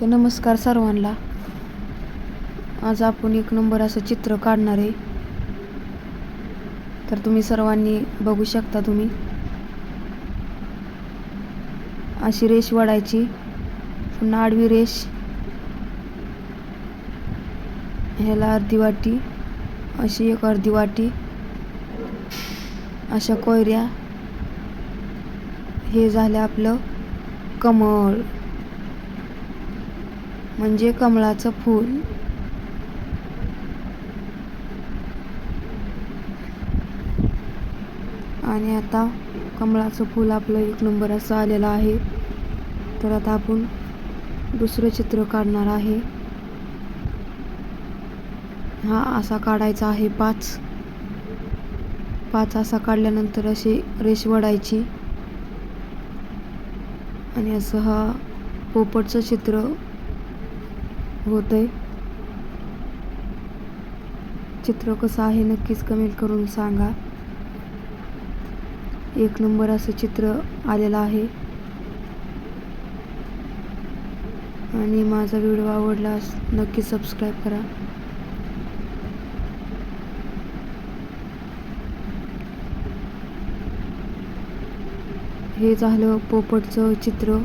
तर नमस्कार सर्वांना. आज आपण एक नंबर असं चित्र काढणार आहे. तर तुम्ही सर्वांनी बघू शकता तुम्ही. अशी रेष वाढायची. पुन्हा आडवी रेष. ह्याला अर्धी वाटी अशी एक अर्धी वाटी अशा कोयऱ्या. हे झालं आपलं कमळ. म्हणजे कमळाचं फूल. आणि आता कमळाचं फूल आपलं एक नंबर असं आलेलं आहे. तर आता आपण दुसरं चित्र काढणार आहे. हा असा काढायचा आहे पाच. पाच असा काढल्यानंतर अशी रेष वडायची आणि असं हा पोपटचं चित्र होतंय. चित्र कसं आहे नक्कीच कमेंट करून सांगा. एक नंबर असं चित्र आलेलं आहे. आणि माझा व्हिडिओ आवडला नक्की सबस्क्राईब करा. हे झालं पोपटचं चित्र.